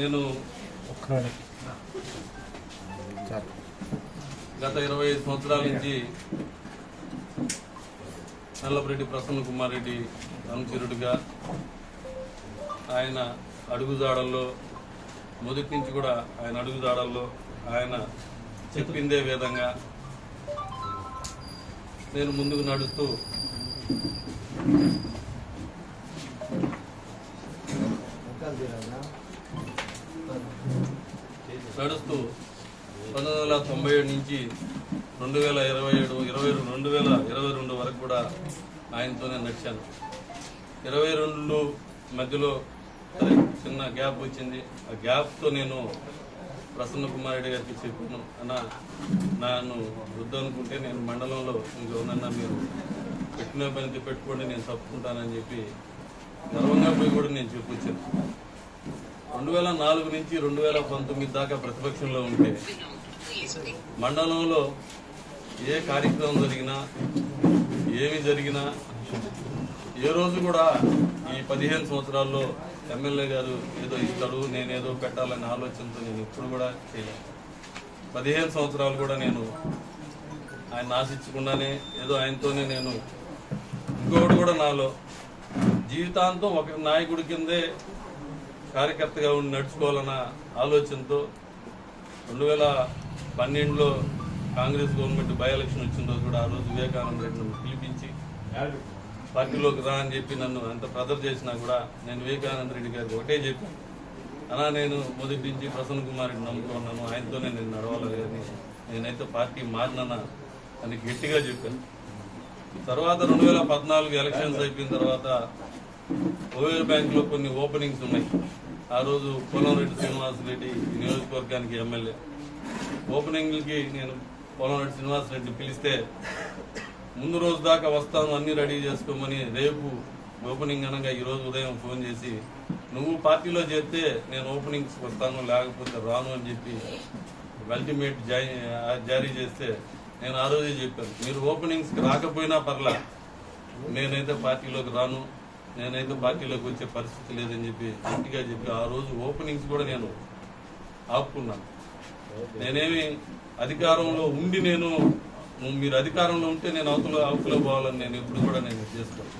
నేను గత ఇరవై ఐదు సంవత్సరాల నుంచి నల్లపరెడ్డి ప్రసన్న కుమార్ రెడ్డి అనుచరుడిగా ఆయన అడుగుజాడల్లో మొదటి నుంచి కూడా ఆయన అడుగుజాడల్లో ఆయన చెప్పిందే విధంగా నేను ముందుకు నడుస్తూ నడుస్తూ పంతొమ్మిది వందల తొంభై ఏడు నుంచి రెండు వేల ఇరవై ఏడు ఇరవై రెండు వేల ఇరవై రెండు వరకు కూడా ఆయనతోనే నడిచాను. ఇరవై రెండు మధ్యలో చిన్న గ్యాప్ వచ్చింది. ఆ గ్యాప్తో నేను ప్రసన్న కుమార్ రెడ్డి గారికి చెప్పాను అన్న నన్ను వద్దు అనుకుంటే నేను మండలంలో ఇంకెవరన్నా మీరు పెట్టిన పని పెట్టుకోండి నేను తప్పుకుంటానని చెప్పి గర్వంగా పోయి కూడా నేను చెప్పొచ్చాను. రెండు వేల నాలుగు నుంచి రెండు వేల పంతొమ్మిది దాకా ప్రతిపక్షంలో ఉంటే మండలంలో ఏ కార్యక్రమం జరిగినా ఏమి జరిగినా ఏ రోజు కూడా ఈ పదిహేను సంవత్సరాల్లో ఎమ్మెల్యే గారు ఏదో ఇస్తాడు నేనేదో పెట్టాలనే ఆలోచనతో నేను ఎప్పుడు కూడా చేయలేదు. పదిహేను సంవత్సరాలు కూడా నేను ఆయన ఆశించకుండానే ఏదో ఆయనతోనే నేను ఇంకొకటి కూడా నాలో జీవితాంతం ఒక నాయకుడి కిందే కార్యకర్తగా ఉండి నడుచుకోవాలన్న ఆలోచనతో రెండు వేల పన్నెండులో కాంగ్రెస్ గవర్నమెంట్ బై ఎలక్షన్ వచ్చిన రోజు కూడా ఆ రోజు వివేకానంద రెడ్డి నన్ను పిలిపించి పార్టీలోకి రా అని చెప్పి నన్ను ఎంత ప్రదర్ చేసినా కూడా నేను వివేకానంద రెడ్డి గారికి ఒకటే చెప్పాను. అలా నేను మొదటి నుంచి ప్రసన్న కుమార్ రెడ్డి నమ్ముకున్నాను ఆయనతోనే నేను నడవాలి కానీ నేనైతే పార్టీ మారినన్న అని గట్టిగా చెప్పాను. తర్వాత రెండు వేల పద్నాలుగు ఎలక్షన్స్ అయిపోయిన తర్వాత ఓవర్ బ్యాంక్లో కొన్ని ఓపెనింగ్స్ ఉన్నాయి. ఆ రోజు పోలంరెడ్డి శ్రీనివాస్ రెడ్డి నియోజకవర్గానికి ఎమ్మెల్యే. ఓపెనింగ్కి నేను పోలంరెడ్డి శ్రీనివాస్ రెడ్డి పిలిస్తే ముందు రోజు దాకా వస్తాను అన్ని రెడీ చేసుకోమని రేపు ఓపెనింగ్ అనగా ఈ రోజు ఉదయం ఫోన్ చేసి నువ్వు పార్టీలో చేస్తే నేను ఓపెనింగ్స్ వస్తాను లేకపోతే రాను అని చెప్పి అల్టిమేట్ జారీ చేస్తే నేను ఆ రోజే చెప్పాను. మీరు ఓపెనింగ్స్కి రాకపోయినా పర్లా నేనైతే పార్టీలోకి రాను నేనైతే పార్టీలోకి వచ్చే పరిస్థితి లేదని చెప్పి గట్టిగా చెప్పి ఆ రోజు ఓపెనింగ్స్ కూడా నేను ఆపుకున్నాను. నేనేమి అధికారంలో ఉండి నేను మీరు అధికారంలో ఉంటే నేను అవతల అవతల పోవాలని నేను ఎప్పుడు కూడా నేను చేసుకోను.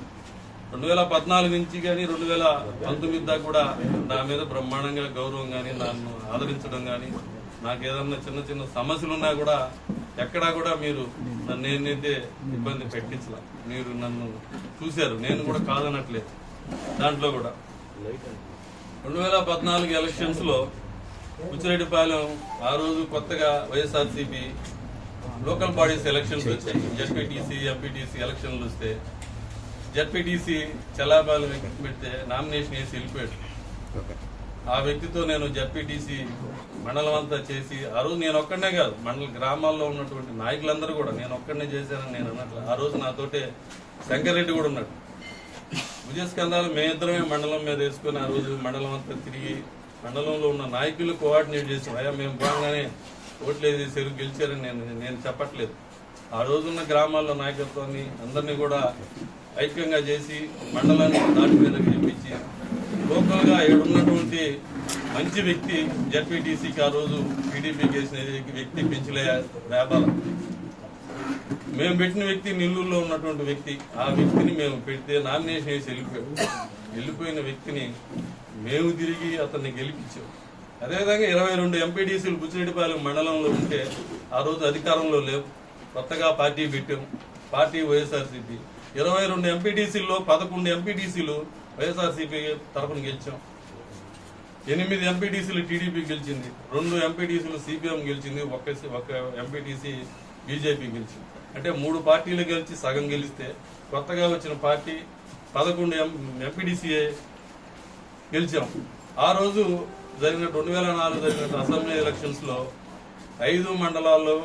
రెండు వేల పద్నాలుగు నుంచి కానీ రెండు వేల పంతొమ్మిది దాకా కూడా నా మీద బ్రహ్మాండంగా గౌరవం కానీ నన్ను ఆదరించడం కానీ నాకు ఏదన్నా చిన్న చిన్న సమస్యలు ఉన్నా కూడా ఎక్కడా కూడా మీరు నన్ను ఏంటంటే ఇబ్బంది పెట్టించలా. మీరు నన్ను చూశారు. నేను కూడా కాదనట్లేదు. దాంట్లో కూడా. రెండు వేల పద్నాలుగు ఎలక్షన్స్లో ఉచ్చిరెడ్డిపాలెం ఆ రోజు కొత్తగా వైఎస్ఆర్సీపీ లోకల్ బాడీస్ ఎలక్షన్స్ వచ్చాయి. జడ్పీటీసీ ఎంపీటీసీ ఎలక్షన్లు వస్తే జడ్పీటీసీ చలాపాలెం పెడితే నామినేషన్ వేసి వెళ్ళిపోయాడు ఆ వ్యక్తితో నేను జడ్పీటీసీ మండలం అంతా చేసి ఆ రోజు నేను ఒక్కడనే కాదు మండల గ్రామాల్లో ఉన్నటువంటి నాయకులందరూ కూడా నేను ఒక్కడనే చేశానని నేను అన్నట్లు. ఆ రోజు నాతోటే శంకర్రెడ్డి కూడా ఉన్నాడు. భుజస్కంధాలు మేమిద్దరమే మండలం మీద వేసుకొని ఆ రోజు మండలం అంతా తిరిగి మండలంలో ఉన్న నాయకులు కోఆర్డినేట్ చేసాం అయ్యా మేము బాగానే ఓట్లేదు చెరువు గెలిచారని నేను నేను చెప్పట్లేదు. ఆ రోజున్న గ్రామాల్లో నాయకత్వాన్ని అందరినీ కూడా ఐక్యంగా చేసి మండలాన్ని దాటి మీదకి చెప్పించి లోకల్గా ఉన్నటువంటి మంచి వ్యక్తి జడ్పీటీసీకి ఆ రోజు టీడీపీకి చేసిన వ్యక్తి పెంచలే వ్యాపారం. మేము పెట్టిన వ్యక్తి నెల్లూరులో ఉన్నటువంటి వ్యక్తి ఆ వ్యక్తిని మేము పెడితే నామినేషన్ వేసి వెళ్ళిపోయాం. వెళ్ళిపోయిన వ్యక్తిని మేము తిరిగి అతన్ని గెలిపించాం. అదేవిధంగా ఇరవై రెండు ఎంపీడీసీలు బుచ్చిరెడ్డిపాలెం మండలంలో ఉంటే ఆ రోజు అధికారంలో లేవు. కొత్తగా పార్టీ పెట్టాం. పార్టీ వైఎస్ఆర్సీపీ. ఇరవై రెండు ఎంపీటీసీల్లో పదకొండు ఎంపీటీసీలు వైఎస్ఆర్సీపీ తరఫున గెలిచాం. ఎనిమిది ఎంపీటీసీలు టీడీపీ గెలిచింది. రెండు ఎంపీటీసీలు సిపిఎం గెలిచింది. ఒక ఒక ఎంపీటీసీ బీజేపీ గెలిచింది. అంటే మూడు పార్టీలు గెలిచి సగం గెలిస్తే కొత్తగా వచ్చిన పార్టీ పదకొండు ఎం ఎంపీటీసీఏ గెలిచాం. ఆ రోజు జరిగిన రెండు వేల నాలుగు జరిగిన అసెంబ్లీ ఎలక్షన్స్లో ఐదు మండలాల్లో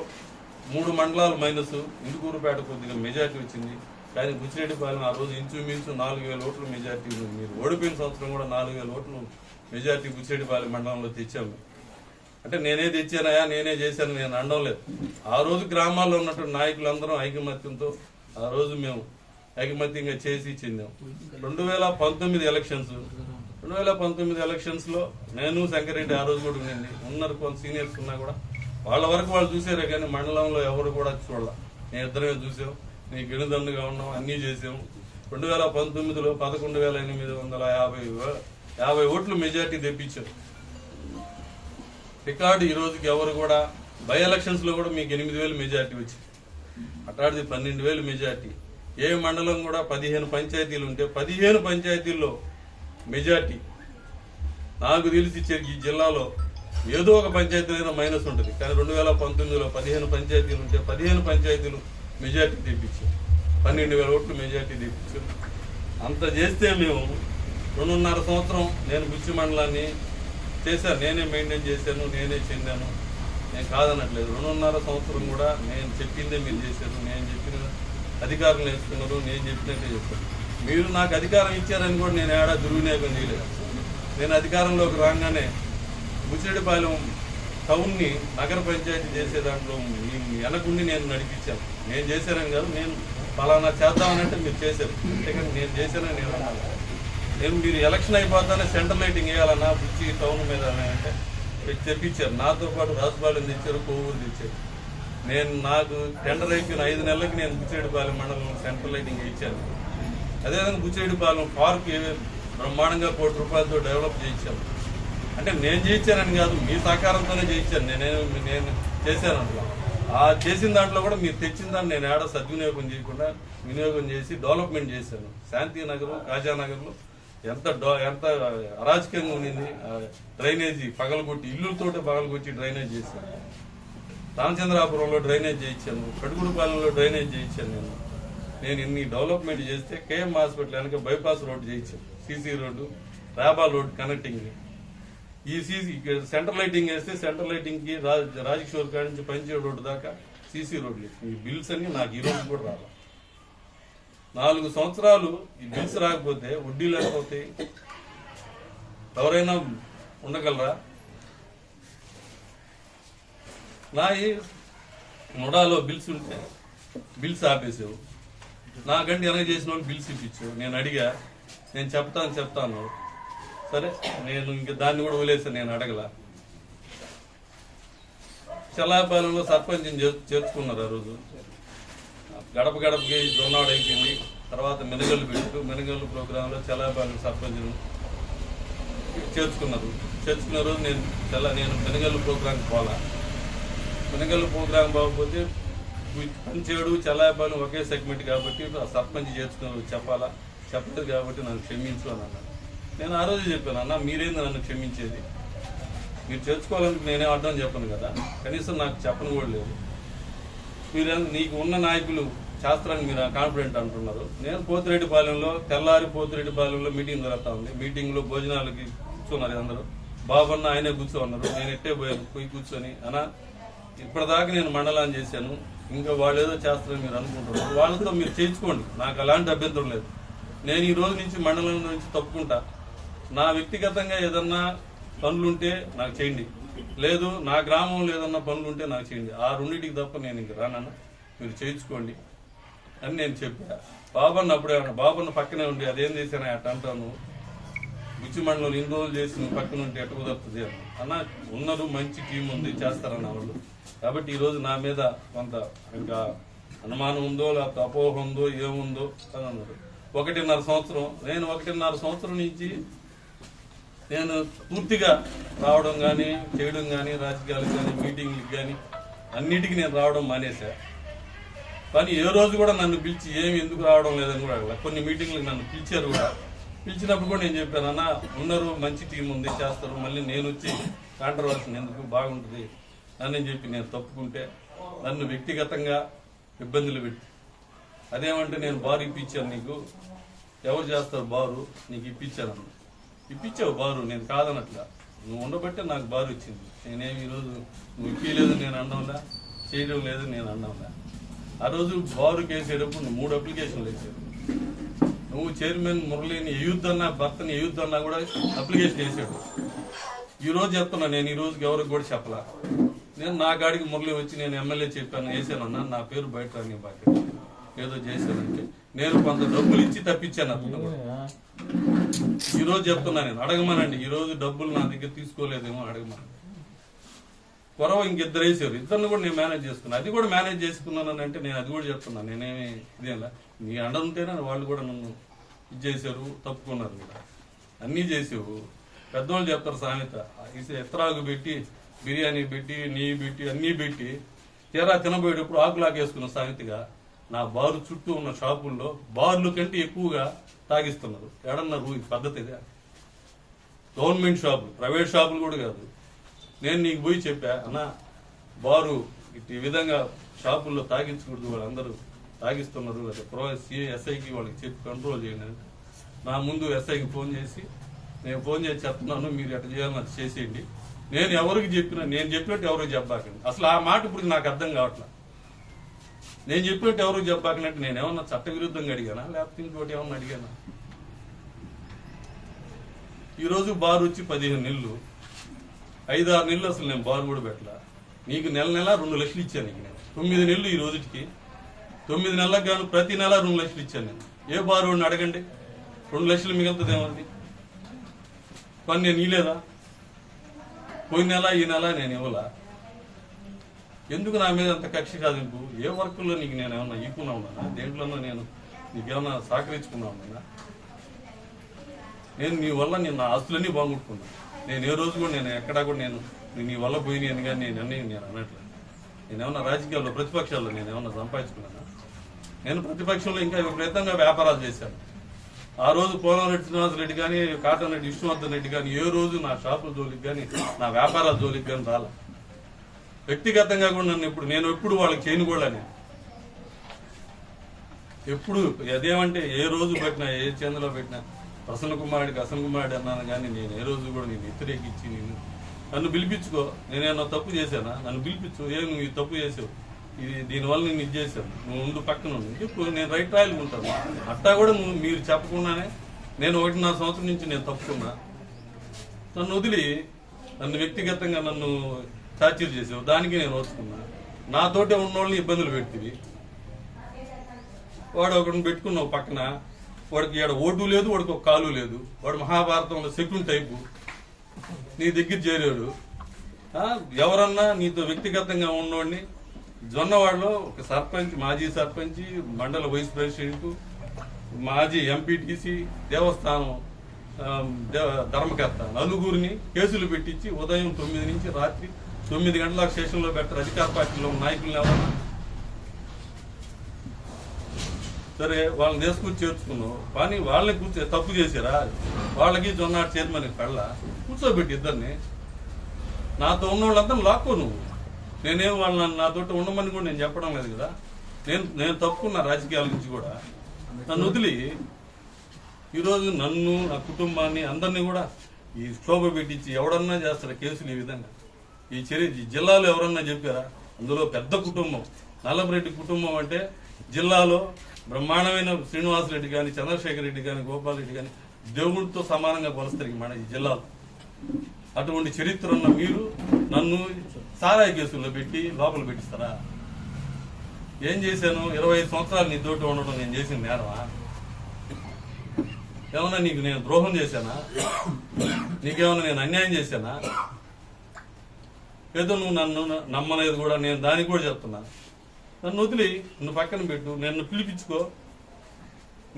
మూడు మండలాలు మైనస్. ఇందుకూరుపేట కొద్దిగా మెజార్టీ వచ్చింది. కానీ బుచ్చిరెడ్డిపాలెం ఆ రోజు ఇంచుమించు నాలుగు వేల ఓట్లు మెజార్టీ మీరు ఓడిపోయిన సంవత్సరం కూడా నాలుగు వేల ఓట్లు మెజార్టీ బుచ్చిరెడ్డిపాలెం మండలంలో తెచ్చాము. అంటే నేనే తెచ్చానయా నేనే చేశాను నేను అనడం లేదు. ఆ రోజు గ్రామాల్లో ఉన్నటువంటి నాయకులందరం ఐకమత్యంతో ఆ రోజు మేము ఐకమత్యంగా చేసి చెందాం. రెండు వేల పంతొమ్మిది ఎలక్షన్స్ రెండు వేల పంతొమ్మిది ఎలక్షన్స్లో నేను శంకరెడ్డి ఆ రోజు కూడా ఉండింది ఉన్నారు కొంత సీనియర్స్ ఉన్నా కూడా వాళ్ళ వరకు వాళ్ళు చూసారే కానీ మండలంలో ఎవరు కూడా చూడాల. నేను ఇద్దరమే చూసాం. నీ గిణిదండుగా ఉన్నాం అన్నీ చేసాం రెండు వేల పంతొమ్మిదిలో పదకొండు వేల ఎనిమిది వందల యాభై యాభై ఓట్లు మెజార్టీ తెప్పించారు రికార్డు ఈ రోజుకి ఎవరు కూడా బై ఎలక్షన్స్లో కూడా మీకు ఎనిమిది వేలు మెజార్టీ వచ్చింది. అట్లాంటిది పన్నెండు వేలు మెజార్టీ. ఏ మండలం కూడా పదిహేను పంచాయతీలు ఉంటే పదిహేను పంచాయతీల్లో మెజార్టీ. నాకు తెలిసి ఈ జిల్లాలో ఏదో ఒక పంచాయతీలైనా మైనస్ ఉంటుంది. కానీ రెండు వేల పంతొమ్మిదిలో పదిహేను పంచాయతీలు ఉంటే పదిహేను పంచాయతీలు మెజార్టీ తెప్పించారు పన్నెండు వేల ఓట్లు మెజార్టీ తెప్పించారు అంత చేస్తే మేము రెండున్నర సంవత్సరం నేను బుచ్చి మండలాన్ని చేశాను. నేనే మెయింటైన్ చేశాను నేనే చెందాను. నేను కాదనట్లేదు. రెండున్నర సంవత్సరం కూడా నేను చెప్పిందే మీరు చేశారు. నేను చెప్పిన అధికారులు నేర్చుకున్నారు నేను చెప్పినట్టే చెప్పాను మీరు నాకు అధికారం ఇచ్చారని కూడా నేను ఏడా దుర్వినియోగం చేయలేదు. నేను అధికారంలోకి రాగానే బుచ్చిరెడ్డిపాలెం టౌన్ని నగర పంచాయతీ చేసే దాంట్లో మీ వెనకుండి నేను నడిపించాను. నేను చేశానని కాదు నేను పలానా చేద్దామనంటే మీరు చేశారు. అంతేకాని నేను చేశానని నేను అన్నాను. నేను మీరు ఎలక్షన్ అయిపోతానే సెంటర్ లైటింగ్ వేయాలన్నా బుచ్చి టౌన్ మీద అంటే మీరు తెప్పించారు. నాతో పాటు రాజపాలెం తెచ్చారు కోవూరు తెచ్చారు. నేను నాకు టెండర్ అయిపోయిన ఐదు నెలలకి నేను బుచ్చేడిపాలెం మండలం సెంటర్ లైటింగ్ ఇచ్చాను అదేవిధంగా బుచ్చేడిపాలెం పార్క్ బ్రహ్మాండంగా కోటి రూపాయలతో డెవలప్ చేయించాను. అంటే నేను చేయించానని కాదు మీ సహకారంతోనే చేయించాను. నేనే నేను చేశాను అందులో. ఆ చేసిన దాంట్లో కూడా మీరు తెచ్చిన దాన్ని నేను ఏడ సద్వినియోగం చేయకుండా వినియోగం చేసి డెవలప్మెంట్ చేశాను. శాంతినగర్ కాజానగర్లో ఎంత ఎంత అరాచకంగా ఉండింది. డ్రైనేజీ పగలగొట్టి ఇల్లులతో పగలగొట్టి డ్రైనేజ్ చేశాను. రామచంద్రాపురంలో డ్రైనేజ్ చేయించాను. కడుగుడుపాలెంలో డ్రైనేజ్ చేయించాను నేను. నేను ఇన్ని డెవలప్మెంట్ చేస్తే కేఎం హాస్పిటల్ వెనక బైపాస్ రోడ్డు చేయించాను. సీసీ రోడ్డు రాబా రోడ్ కనెక్టింగ్ ఈ సీసీ సెంటర్ లైటింగ్ వేస్తే సెంటర్ లైటింగ్కి రాజకిషోర్ కాడి నుంచి పంచే రోడ్డు దాకా సీసీ రోడ్లు ఈ బిల్స్ అన్ని నాకు ఈ రోజు కూడా రావాలి నాలుగు సంవత్సరాలు ఈ బిల్స్ రాకపోతే వడ్డీ లేకపోతే ఎవరైనా ఉండగలరా? నా ఈ నుడాలో బిల్స్ ఉంటే బిల్స్ ఆపేసావు. నాకంటే ఎనగ చేసిన వాళ్ళు బిల్స్ ఇప్పించావు నేను అడిగా నేను చెప్తాను చెప్తాను. సరే నేను ఇంక దాన్ని కూడా వదిలేసాను నేను అడగల. చల్లాపాలెంలో సర్పంచ్ని చేర్చుకున్నారు ఆ రోజు. గడప గడపకి దొన్నాడు అయిపోయింది. తర్వాత మెనగల్లు పెట్టు మెనగల్లు ప్రోగ్రాంలో చల్లాపాలెం సర్పంచ్ను చేర్చుకున్నారు. చేర్చుకున్న రోజు నేను చల్ల నేను మెనగల్లు ప్రోగ్రాంకి పోలా. మెనగల్లు ప్రోగ్రాం పోకపోతే పంచేడు చల్లాపాలెం ఒకే సెగ్మెంట్ కాబట్టి ఆ సర్పంచ్ చేర్చుకుని చెప్పాలా? చెప్పలేదు కాబట్టి నన్ను క్షమించు అని అన్నాను. నేను ఆ రోజు చెప్పాను అన్న మీరేంది నన్ను క్షమించేది? మీరు చేర్చుకోవాలని నేనే అర్థం చెప్పను కదా. కనీసం నాకు చెప్పను కూడా లేదు. మీరు నీకు ఉన్న నాయకులు శాస్త్రాన్ని మీరు కాన్ఫిడెంట్ అంటున్నారు. నేను పోతిరెడ్డిపాలెంలో తెల్లారి పోతిరెడ్డిపాలెంలో మీటింగ్ జరుగుతా ఉంది. మీటింగ్లో భోజనాలకి కూర్చున్నారు అందరూ. బాబన్న ఆయనే కూర్చోన్నారు నేను ఎట్టే పోయాను? పోయి కూర్చొని అనా ఇప్పటిదాకా నేను మండలాన్ని చేశాను. ఇంకా వాళ్ళు ఏదో చేస్తారని మీరు అనుకుంటున్నారు. వాళ్ళతో మీరు చేయించుకోండి నాకు అలాంటి అభ్యంతరం లేదు. నేను ఈ రోజు నుంచి మండలం నుంచి తప్పుకుంటా. నా వ్యక్తిగతంగా ఏదన్నా పనులుంటే నాకు చేయండి. లేదు నా గ్రామంలో ఏదన్నా పనులుంటే నాకు చేయండి. ఆ రెండింటికి తప్ప నేను ఇంక రానన్న. మీరు చేయించుకోండి అని నేను చెప్పా. బాబన్న అప్పుడే బాబన్న పక్కనే ఉండి అదేం చేశాను అట్ట అంటాను. బుచ్చి మండలం ఇన్ని రోజులు చేసి నువ్వు పక్కన ఉంటే ఎట్ట కుదరుతుంది అన్న అన్న ఉన్నారు మంచి టీం ఉంది చేస్తారన్న వాళ్ళు. కాబట్టి ఈరోజు నా మీద కొంత ఇంకా అనుమానం ఉందో లేకపోతే అపోహ ఉందో ఏముందో అని అన్నారు. ఒకటిన్నర సంవత్సరం నేను ఒకటిన్నర సంవత్సరం నుంచి నేను పూర్తిగా రావడం కానీ చేయడం కానీ రాజకీయాలకు కానీ మీటింగ్లకు కానీ అన్నిటికీ నేను రావడం మానేశా. కానీ ఏ రోజు కూడా నన్ను పిలిచి ఏమి ఎందుకు రావడం లేదని కూడా అడగల. కొన్ని మీటింగ్లకు నన్ను పిలిచారు కూడా. పిలిచినప్పుడు కూడా నేను చెప్పాను అన్న ఉన్నారు మంచి టీం ఉంది చేస్తారు. మళ్ళీ నేను వచ్చి కాంట్రవర్సన్ ఎందుకు? బాగుంటుంది. అని చెప్పి నేను తప్పుకుంటే నన్ను వ్యక్తిగతంగా ఇబ్బందులు పెట్టి. అదేమంటే నేను బారు ఇప్పించాను నీకు. ఎవరు చేస్తారు బారు? నీకు ఇప్పించాను. అన్న. ఇప్పించావు బారు నేను కాదనట్లా. నువ్వు ఉండబట్టే నాకు బారు ఇచ్చింది. నేనేమి ఈరోజు నువ్వు ఇప్పలేదు నేను అనడంలా చేయడం లేదు నేను అనడంలా ఆ రోజు బారు కేసేటప్పుడు నువ్వు మూడు అప్లికేషన్లు వేసావు. నువ్వు చైర్మన్ మురళిని ఎయ్యొద్దన్నా భర్తని ఎయ్యొద్దన్నా కూడా అప్లికేషన్ వేసాడు ఈరోజు చెప్తున్నా నేను ఈ రోజుకి ఎవరికి కూడా చెప్పలా. నేను నా గాడికి మురళి వచ్చి నేను ఎమ్మెల్యే చెప్పాను వేసానన్నా నా పేరు బయట రాని బాధ్యత ఏదో చేశానంటే నేను కొంత డబ్బులు ఇచ్చి తప్పించాను అతను కూడా. ఈ చెప్తున్నా నేను అడగమనండి ఈ రోజు డబ్బులు నా దగ్గర తీసుకోలేదేమో అడగమనండి. కొరవ ఇంకిద్దరు వేసారు ఇద్దరిని కూడా నేను మేనేజ్ చేసుకున్నాను అది కూడా మేనేజ్ చేసుకున్నాను అంటే నేను అది కూడా చెప్తున్నాను నేనేమి ఇదేలా నీ అండ ఉంటేనే వాళ్ళు కూడా నన్ను ఇది చేశారు తప్పుకున్నారు కూడా. అన్నీ చేసావు. పెద్దవాళ్ళు చెప్తారు సామెత ఎత్తరాకు పెట్టి బిర్యానీ పెట్టి నెయ్యి పెట్టి అన్నీ పెట్టి తీరా తినబోయేటప్పుడు ఆకులాగేసుకున్న సామెతగా నా బారు చుట్టూ ఉన్న షాపుల్లో బార్లు కంటే ఎక్కువగా తాగిస్తున్నారు. ఎడన్నారు ఈ పద్ధతి ఇదే. గవర్నమెంట్ షాపులు ప్రైవేట్ షాపులు కూడా కాదు. నేను నీకు పోయి చెప్పా అన్న బారు ఈ విధంగా షాపుల్లో తాగించకూడదు వాళ్ళందరూ తాగిస్తున్నారు. లేకపోతే ఎస్ఐకి వాళ్ళకి చెప్పి కంట్రోల్ చేయండి నా ముందు ఎస్ఐకి ఫోన్ చేసి నేను ఫోన్ చేసి చెప్తున్నాను మీరు ఎట్లా చేయాలని అది చేసేయండి. నేను ఎవరికి చెప్పినా నేను చెప్పినట్టు ఎవరికి చెప్పాకండి. అసలు ఆ మాట ఇప్పుడు నాకు అర్థం కావట్లేదు నేను చెప్పినట్టు ఎవరు చెప్పాకనంటే నేను ఏమన్నా చట్టవిరుద్ధంగా అడిగానా? లేకపోతే ఇంకోటి ఏమన్నా అడిగానా? ఈరోజు బార్ వచ్చి పదిహేను నెలలు. ఐదు ఆరు నెలలు అసలు నేను బార్ కూడా పెట్టలా. నీకు నెల నెల రెండు లక్షలు ఇచ్చాను నీకు నేను. తొమ్మిది నెలలు ఈ రోజుకి. తొమ్మిది నెలలకు గాను ప్రతి నెల రెండు లక్షలు ఇచ్చాను నేను. ఏ బార్ వాడిని అడగండి? రెండు లక్షలు మిగులుతుందేమది పని నేను ఇలేదా పోయిన నెల ఈ నెల నేను ఇవ్వలా? ఎందుకు నా మీద అంత కక్ష కాదింపు ఏ వర్క్లో నీకు నేను ఏమన్నా ఈకున్నా ఉన్నానా? దేంట్లోనో నేను నీకేమన్నా సహకరించుకున్నా ఉన్నానా నేను నీ వల్ల నేను నా ఆస్తులన్నీ బాగుంటున్నాను నేను ఏ రోజు కూడా నేను ఎక్కడా కూడా నేను నీ- వల్ల పోయినాను కానీ నేను అన్నీ నేను అనట్లేదు నేనేమన్నా రాజకీయాల్లో ప్రతిపక్షాల్లో నేను ఏమన్నా సంపాదించుకున్నానా? నేను ప్రతిపక్షంలో ఇంకా విపరీతంగా వ్యాపారాలు చేశాను. ఆ రోజు పోలంరెడ్డి శ్రీనివాస రెడ్డి కానీ కాటన్ రెడ్డి విష్ణువర్ధన్ రెడ్డి కానీ ఏ రోజు నా షాపుల జోలికి కానీ నా వ్యాపారాల జోలికి కానీ రాలే. వ్యక్తిగతంగా కూడా నన్ను ఇప్పుడు నేను ఎప్పుడు వాళ్ళకి చేయను కూడా నేను. ఎప్పుడు అదేమంటే ఏ రోజు పెట్టినా ఏ చంద్రలో పెట్టినా ప్రసన్న కుమారుడికి అసన్ కుమారుడు అన్నాను కానీ నేను ఏ రోజు కూడా నేను వ్యతిరేకించి నేను నన్ను పిలిపించుకో. నేనేమన్నా తప్పు చేశానా? నన్ను పిలిపించు. ఏ నువ్వు తప్పు చేసావు. ఇది దీనివల్ల నేను ఇది చేశాను. నువ్వు ముందు పక్కన ఉండు. చెప్పు. నేను రైట్ రాయలు ఉంటాను. అట్టా కూడా నువ్వు మీరు చెప్పకుండానే నేను ఒకటిన్నర సంవత్సరం నుంచి నేను తప్పుకున్నా. నన్ను వదిలి నన్ను వ్యక్తిగతంగా నన్ను టార్చర్ చేసావు. దానికి నేను ఓర్చుకున్నా. నాతోటే ఉన్నోళ్ళని ఇబ్బందులు పెడుతుంది. వాడు ఒకడిని పెట్టుకున్నావు పక్కన. వాడికి ఈడ ఓటు లేదు వాడికి ఒక కాలు లేదు. వాడు మహాభారతంలో శకుని టైపు. నీ దగ్గర చేరాడు. ఎవరన్నా నీతో వ్యక్తిగతంగా ఉన్నవాడిని జొన్నవాడలో ఒక సర్పంచ్ మాజీ సర్పంచ్ మండల వైస్ ప్రెసిడెంట్ మాజీ ఎంపీటీసీ దేవస్థానం ధర్మకర్త నలుగురిని కేసులు పెట్టించి ఉదయం తొమ్మిది నుంచి రాత్రి తొమ్మిది గంటల స్టేషన్లో పెట్టారు అధికార పార్టీలో నాయకులను ఎవరన్నా? సరే వాళ్ళని తీసుకొచ్చి చేర్చుకున్నావు కానీ వాళ్ళని కూర్చో తప్పు చేశారా? వాళ్ళకి జొన్నాడు చైర్మన్ కళ్ళ. కూర్చోబెట్టి ఇద్దరిని. నాతో ఉన్న వాళ్ళంతా లాక్కో నువ్వు. నేనేం వాళ్ళని నాతో ఉండమని కూడా నేను చెప్పడం లేదు కదా. నేను నేను తప్పుకున్నా రాజకీయాల నుంచి కూడా. నన్ను వదిలి. ఈరోజు నన్ను నా కుటుంబాన్ని అందరినీ కూడా ఈ క్షోభ పెట్టించి ఎవడన్నా చేస్తారా కేసులు ఈ విధంగా? ఈ చర్య జిల్లాలో ఎవరన్నా చెప్పారా? అందులో పెద్ద కుటుంబం నల్లమరెడ్డి కుటుంబం అంటే జిల్లాలో బ్రహ్మాండమైన శ్రీనివాసరెడ్డి కానీ చంద్రశేఖర్ రెడ్డి కానీ గోపాల్ రెడ్డి కానీ దేవుడితో సమానంగా కొలుస్తారు మన ఈ జిల్లాలో. అటువంటి చరిత్ర ఉన్న మీరు నన్ను సారాయి కేసుల్లో పెట్టి లోపల పెట్టిస్తారా? ఏం చేశాను? ఇరవై ఐదు సంవత్సరాలు నీ తోటి ఉండడం నేను చేసిన నేరమా? ఏమన్నా నీకు నేను ద్రోహం చేశానా? నీకేమన్నా నేను అన్యాయం చేశానా? ఏదో నువ్వు నన్ను నమ్మలేదు కూడా నేను దానికి కూడా చెప్తున్నా. నన్ను వదిలి నువ్వు పక్కన పెట్టు నన్ను పిలిపించుకో.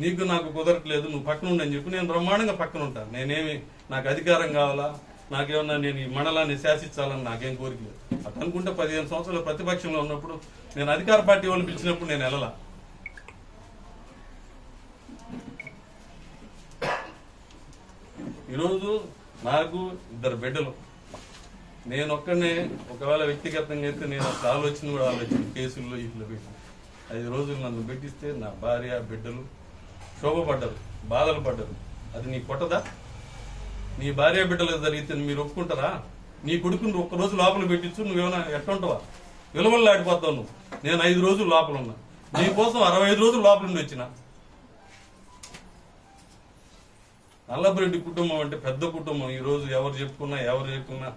నీకు నాకు కుదరట్లేదు నువ్వు పక్కన ఉండని చెప్పి నేను బ్రహ్మాండంగా పక్కన ఉంటాను నేనేమి నాకు అధికారం కావాలా? నాకేమన్నా నేను ఈ మండలాన్ని శాసించాలని నాకేం కోరిక లేదు. అట్లా అనుకుంటే పదిహేను సంవత్సరాలు ప్రతిపక్షంలో ఉన్నప్పుడు నేను అధికార పార్టీ వాళ్ళు పిలిచినప్పుడు నేను వెళ్ళలా. ఈరోజు నాకు ఇద్దరు బిడ్డలు. నేను ఒక్కనే ఒకవేళ వ్యక్తిగతంగా అయితే నేను అసలు ఆలోచన కూడా ఆలోచన కేసుల్లో ఇట్లా పెట్టి. ఐదు రోజులు నన్ను పెట్టిస్తే నా భార్య బిడ్డలు శోభపడ్డరు బాధలు పడ్డరు. అది నీ కొట్టదా? నీ భార్య బిడ్డలకు జరిగితే మీరు ఒప్పుకుంటారా? నీ కొడుకుని ఒక్కరోజు లోపల పెట్టించు నువ్వేమైనా ఉంటవా విలువలు ఆడిపోతావు నువ్వు. నేను ఐదు రోజులు లోపల ఉన్నా నీ కోసం అరవై ఐదు రోజులు లోపల నుండి వచ్చిన. నల్లబరెడ్డి కుటుంబం అంటే పెద్ద కుటుంబం. ఈరోజు ఎవరు చెప్పుకున్నా ఎవరు చెప్పుకున్నా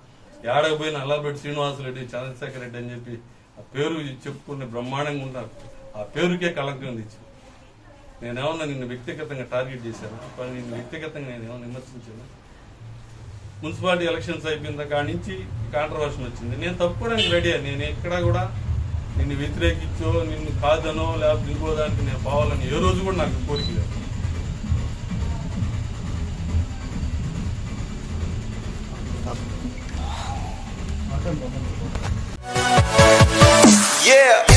ఏడకపోయిన అల్లాపేట శ్రీనివాసరెడ్డి చంద్రశేఖర్ రెడ్డి అని చెప్పి ఆ పేరు చెప్పుకునే బ్రహ్మాండంగా ఉంటారు ఆ పేరుకే కళంకం తెచ్చు నేనేమన్నా నిన్ను వ్యక్తిగతంగా టార్గెట్ చేశాను? కానీ నిన్ను వ్యక్తిగతంగా నేను ఏమన్నా విమర్శించాను? మున్సిపాలిటీ ఎలక్షన్స్ అయిపోయిన కాడి నుంచి కాంట్రవర్షన్ వచ్చింది. నేను తప్పుకోవడానికి రెడీ నేను ఎక్కడా కూడా నిన్ను వ్యతిరేకించో నిన్ను కాదనో లేకపోతే ఇంకో దానికి నేను పోవాలని ఏ రోజు కూడా నాకు కోరిక లేదు. Yeah.